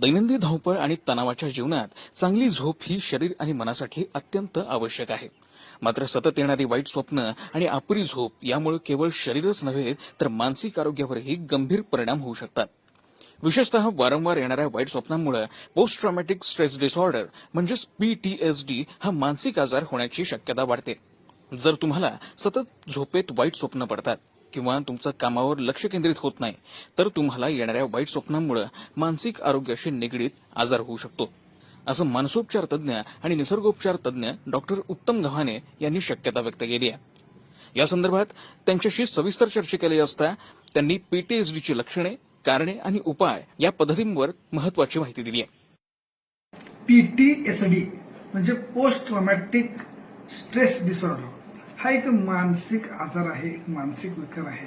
दैनंदिन धावपळ आणि तणावाच्या जीवनात चांगली झोप ही शरीर आणि मनासाठी अत्यंत आवश्यक आहे. मात्र सतत येणारी वाईट स्वप्न आणि अपुरी झोप यामुळे केवळ शरीरच नव्हे तर मानसिक आरोग्यावरही गंभीर परिणाम होऊ शकतात. विशेषतः वारंवार येणाऱ्या वाईट स्वप्नांमुळे पोस्ट ट्रॉमॅटिक स्ट्रेस डिसऑर्डर म्हणजेच पीटीएसडी हा मानसिक आजार होण्याची शक्यता वाढते. जर तुम्हाला सतत झोपेत वाईट स्वप्न पडतात किंवा तुमचं कामावर लक्ष केंद्रित होत नाही तर तुम्हाला येणाऱ्या वाईट स्वप्नांमुळे मानसिक आरोग्याशी निगडीत आजार होऊ शकतो. असं मानसोपचार तज्ज्ञ आणि निसर्गोपचार तज्ज्ञ डॉक्टर उत्तम गव्हाणे यांनी शक्यता व्यक्त केली आहे. या संदर्भात त्यांच्याशी सविस्तर चर्चा केली असता त्यांनी पीटीएसडीची लक्षणे कारणे आणि उपाय या पद्धतींवर महत्वाची माहिती दिली आहे. पीटीएसडी म्हणजे पोस्ट ट्रॉमॅटिक स्ट्रेस डिसऑर्डर. हा एक मानसिक आजार आहे एक मानसिक विकार आहे.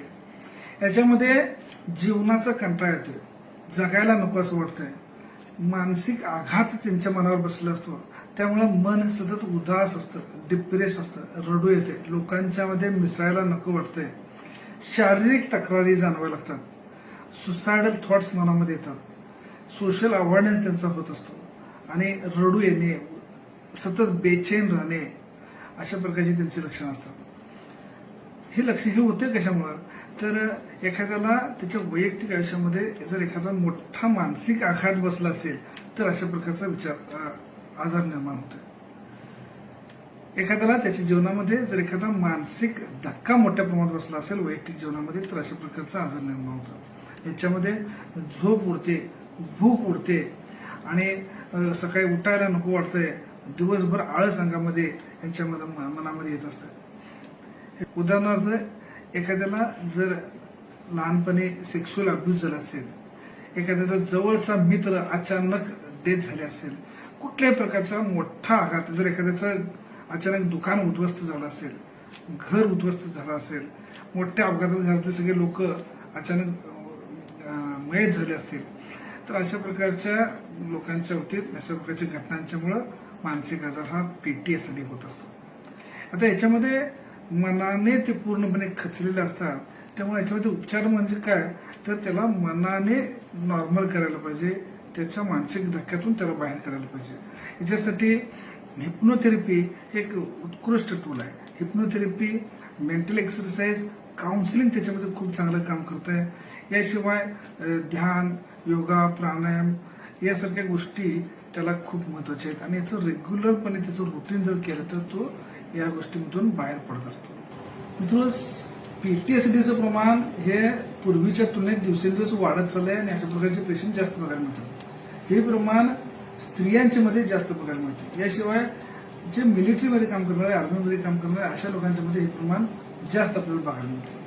याच्यामध्ये जीवनाचा कंटाळा येतोय जगायला नको असं वाटतंय. मानसिक आघात त्यांच्या मनावर बसला असतो. त्यामुळे मन सतत उदास असतं डिप्रेस असतं रडू येते. लोकांच्या मध्ये मिसळायला नको वाटतंय. शारीरिक तक्रारी जाणवायला लागतात. सुसायडल थॉट्स मनामध्ये येतात. सोशल अवॉर्डन्स त्यांचा होत असतो. आणि रडू येणे सतत बेचैन राहणे अशा प्रकारची त्यांची लक्षणं असतात. हे लक्ष हे होते कशामुळं? तर एखाद्याला त्याच्या वैयक्तिक आयुष्यामध्ये जर एखादा मोठा मानसिक आघात बसला असेल तर अशा प्रकारचा विचार आजार निर्माण होतो. एखाद्याला त्याच्या जीवनामध्ये जर एखादा मानसिक धक्का मोठ्या प्रमाणात बसला असेल वैयक्तिक जीवनामध्ये तर अशा प्रकारचा आजार निर्माण होतो. याच्यामध्ये झोप उडते भूक उडते आणि सकाळी उठायला नको वाटतंय दिवसभर आळस अंगामध्ये यांच्यामध्ये मनामध्ये येत असतं. उदाहरणार्थ एखाद्याला जर लहानपणी सेक्शुअल अब्यूज झाला असेल एखाद्याचा जवळचा मित्र अचानक डेथ झाले असेल कुठल्याही प्रकारचा मोठा आघात जर एखाद्याचं अचानक दुकान उद्ध्वस्त झालं असेल घर उद्ध्वस्त झालं असेल मोठ्या अपघातात घरातले सगळे लोक अचानक मयत झाले असतील. तर अशा प्रकारच्या लोकांच्या बाबतीत अशा प्रकारच्या घटनांच्यामुळं मानसिक आजार हा पीटीएसडी होत असतो. आता याच्यामध्ये मनाने ते पूर्णपणे खचलेले असतात. त्यामुळे याच्यामध्ये उपचार म्हणजे काय? तर त्याला मनाने नॉर्मल करायला पाहिजे. त्याच्या मानसिक धक्क्यातून त्याला बाहेर काढायला पाहिजे. याच्यासाठी हिप्नोथेरपी एक उत्कृष्ट टूल आहे. हिप्नोथेरपी मेंटल एक्सरसाइज काउन्सिलिंग त्याच्यामध्ये खूप चांगलं काम करत आहे याशिवाय ध्यान योगा प्राणायाम यासारख्या गोष्टी त्याला खूप महत्त्वाच्या आहेत. आणि याचं रेग्युलरपणे त्याचं रुटीन जर केलं तर तो या गोष्टीमधून बाहेर पडत असतो. मित्र पीटीएसडीचं प्रमाण हे पूर्वीच्या तुलनेत दिवसेंदिवस वाढत चाललंय आणि अशा प्रकारचे पेशंट जास्त बघायला मिळतात. हे प्रमाण स्त्रियांच्या मध्ये जास्त बघायला मिळते. याशिवाय जे मिलिटरीमध्ये काम करणारे आर्मीमध्ये काम करणारे अशा लोकांच्या मध्ये हे प्रमाण जास्त आपल्याला बघायला मिळतं